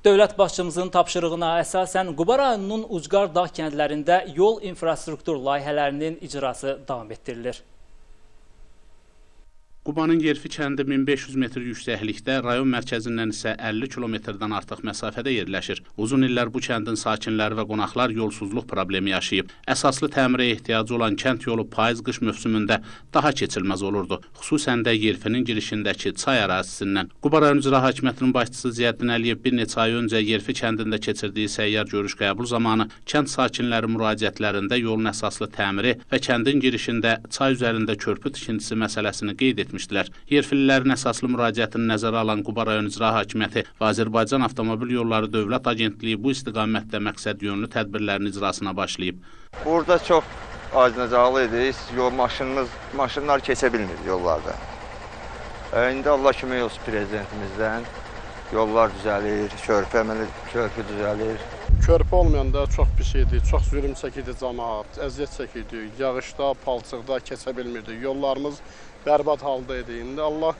Dövlət başçımızın tapşırığına əsasən Quba rayonunun Ucqar dağ kəndlərində yol infrastruktur layihələrinin icrası davam etdirilir. Qubanın Yerfi kəndi 1500 metr yüksəklikdə, rayon mərkəzindən isə 50 kilometrdən artıq məsafədə yerləşir. Uzun illər bu kəndin sakinləri və qonaqlar yolsuzluq problemi yaşayıb. Əsaslı təmirə ehtiyacı olan kənd yolu payız-qış mövsümündə daha keçilməz olurdu. Xüsusən də Yerfinin girişindəki çay ərazisindən. Quba rayon icra hakimiyyətinin başçısı Ziyəddin Əliyev bir neçə ay öncə Yerfi kəndində keçirdiyi səyyar görüş qəbul zamanı kənd sakinləri müraciətlərində yolun əsaslı təmiri və kəndin girişində çay üzərində körpü tikintisi məsələsini qeyd etmişdilər. Yerfililərin əsaslı müraciətini nəzərə alan Quba rayon icra hakimiyyəti və Azərbaycan Avtomobil Yolları Dövlət Agentliyi bu istiqamətdə məqsəd yönlü tədbirlərin icrasına başlayıb. Burada çox acınacaqlı idi. Yol maşınımız, maşınlar keçə bilmir yollarda. E, İndi Allah kömək olsun prezidentimizdən. Yollar düzəlir, körpü əməli körpü düzəlir. Körpü olmayanda çox pis idi, çox zülm çəkirdi cəmaət, əziyyət çəkirdi. Yağışda, palçıqda keçə bilmirdi. Yollarımız bərbad halda idi. İndi Allah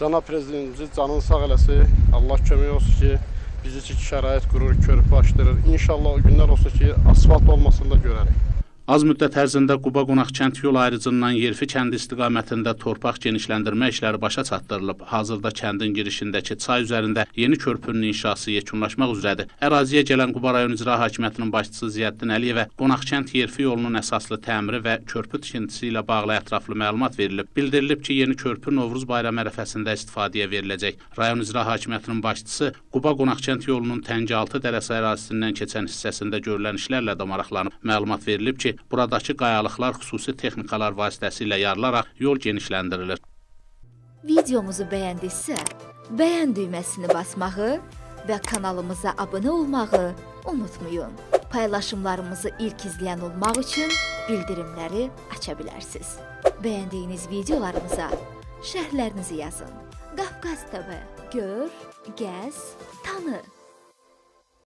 cənab prezidentimizi canını sağ eləsin. Allah kömək olsun ki, biz üçün şərait qurur, körpü açdırır. İnşallah o günlər olsa ki, asfalt olmasını da görərik. Az müddət ərzində Quba Qonaq kənd yol ayrıcından Yerfi kəndi istiqamətində torpaq genişləndirmə işləri başa çatdırılıb. Hazırda kəndin girişindəki çay üzərində yeni körpünün inşası yekunlaşmaq üzrədir. Əraziyə gələn Quba rayon icra hakimiyyətinin başçısı Ziyəddin Əliyevə Qonaq kənd Yerfi yolunun əsaslı təmiri və körpü tikintisi ilə bağlı ətraflı məlumat verilib. Bildirilib ki, yeni körpü Novruz bayramı ərəfəsində istifadəyə veriləcək. Rayon icra hakimiyyətinin başçısı Quba Qonaq kənd yolunun Təngəaltı dərəsi ərazisindən keçən hissəsində görülən işlərlə də maraqlanıb. Məlumat verilib ki, buradakı qayalıqlar xüsusi texnikalar vasitəsilə yarılaraq yol genişləndirilir. Videomuzu bəyəndinizsə, bəyən düyməsini basmağı və kanalımıza abunə olmağı unutmayın. Paylaşımlarımızı ilk izləyən olmaq üçün bildirimləri aça bilərsiniz. Bəyəndiyiniz videolarımıza şərhlərinizi yazın. Qafqaz TV gör, gəz, tanı.